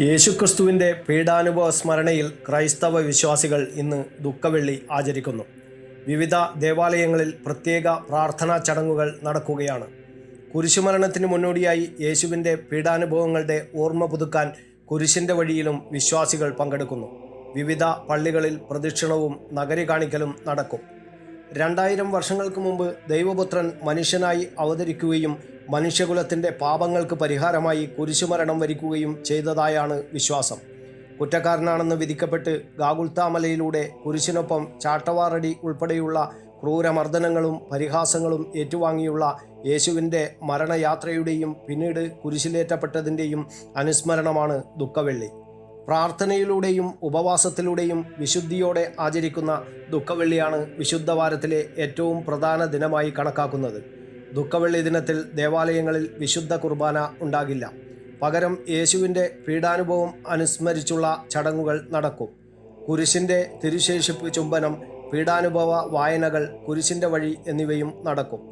യേശുക്രിസ്തുവിന്റെ പീഡാനുഭവ സ്മരണയിൽ ക്രൈസ്തവ വിശ്വാസികൾ ഇന്ന് ദുഃഖവെള്ളി ആചരിക്കുന്നു. വിവിധ ദേവാലയങ്ങളിൽ പ്രത്യേക പ്രാർത്ഥനാ ചടങ്ങുകൾ നടക്കുകയാണ്. കുരിശുമരണത്തിന് മുന്നോടിയായി യേശുവിന്റെ പീഡാനുഭവങ്ങളുടെ ഓർമ്മ പുതുക്കാൻ കുരിശിന്റെ വഴിയിലും വിശ്വാസികൾ പങ്കെടുക്കുന്നു. വിവിധ പള്ളികളിൽ പ്രദക്ഷിണവും നഗരി കാണിക്കലും നടക്കും. രണ്ടായിരം വർഷങ്ങൾക്ക് മുമ്പ് ദൈവപുത്രൻ മനുഷ്യനായി അവതരിക്കുകയും മനുഷ്യകുലത്തിന്റെ പാപങ്ങൾക്ക് പരിഹാരമായി കുരിശുമരണം വരിക്കുകയും ചെയ്തതായാണ് വിശ്വാസം. കുറ്റക്കാരനാണെന്ന് വിധിക്കപ്പെട്ട് ഗാഗുൽത്താമലയിലൂടെ കുരിശിനൊപ്പം ചാട്ടവാറടി ഉൾപ്പെടെയുള്ള ക്രൂരമർദ്ദനങ്ങളും പരിഹാസങ്ങളും ഏറ്റുവാങ്ങിയുള്ള യേശുവിന്റെ മരണയാത്രയുടെയും പിന്നീട് കുരിശിലേറ്റപ്പെട്ടതിന്റെയും അനുസ്മരണമാണ് ദുഃഖവെള്ളി. പ്രാർത്ഥനയിലൂടെയും ഉപവാസത്തിലൂടെയും വിശുദ്ധിയോടെ ആചരിക്കുന്ന ദുഃഖവെള്ളിയാണ് വിശുദ്ധ വാരത്തിലെ ഏറ്റവും പ്രധാന ദിനമായി കണക്കാക്കുന്നത്. ദുഃഖവെള്ളി ദിനത്തിൽ ദേവാലയങ്ങളിൽ വിശുദ്ധ കുർബാന ഉണ്ടാകില്ല. പകരം യേശുവിന്റെ പീഡാനുഭവം അനുസ്മരിച്ചുള്ള ചടങ്ങുകൾ നടക്കും. കുരിശിന്റെ തിരുശേഷിപ്പ് ചുംബനം പീഡാനുഭവ വായനകൾ കുരിശിന്റെ വഴി എന്നിവയും നടക്കും.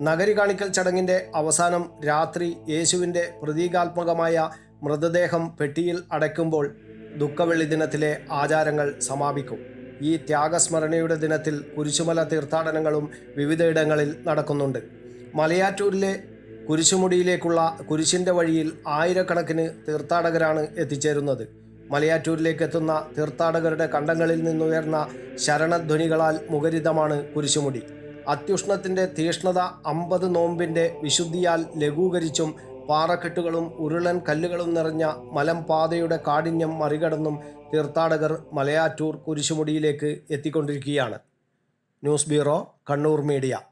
നഗരി കാണിക്കൽ ചടങ്ങിന്റെ അവസാനം രാത്രി യേശുവിന്റെ പ്രതീകാത്മകമായ മൃതദേഹം പെട്ടിയിൽ അടയ്ക്കുമ്പോൾ ദുഃഖവെള്ളി ദിനത്തിലെ ആചാരങ്ങൾ സമാപിക്കും. ഈ ത്യാഗസ്മരണയുടെ ദിനത്തിൽ കുരിശുമല തീർത്ഥാടനങ്ങളും വിവിധയിടങ്ങളിൽ നടക്കുന്നുണ്ട്. മലയാറ്റൂരിലെ കുരിശുമുടിയിലേക്കുള്ള കുരിശിന്റെ വഴിയിൽ ആയിരക്കണക്കിന് തീർത്ഥാടകരാണ് എത്തിച്ചേരുന്നത്. മലയാറ്റൂരിലേക്ക് എത്തുന്ന തീർത്ഥാടകരുടെ കണ്ടങ്ങളിൽ നിന്നുയർന്ന ശരണധ്വനികളാൽ മുഖരിതമാണ് കുരിശുമുടി. അത്യുഷ്ണത്തിന്റെ തീഷ്ണത അമ്പത് നോമ്പിന്റെ വിശുദ്ധിയാൽ ലഘൂകരിച്ചും പാറക്കെട്ടുകളും ഉരുളൻ കല്ലുകളും നിറഞ്ഞ മലമ്പാതയുടെ കാഠിന്യം മറികടന്നും തീർത്ഥാടകർ മലയാറ്റൂർ കുരിശുമുടിയിലേക്ക് എത്തിക്കൊണ്ടിരിക്കുകയാണ്. News bureau Kannur media.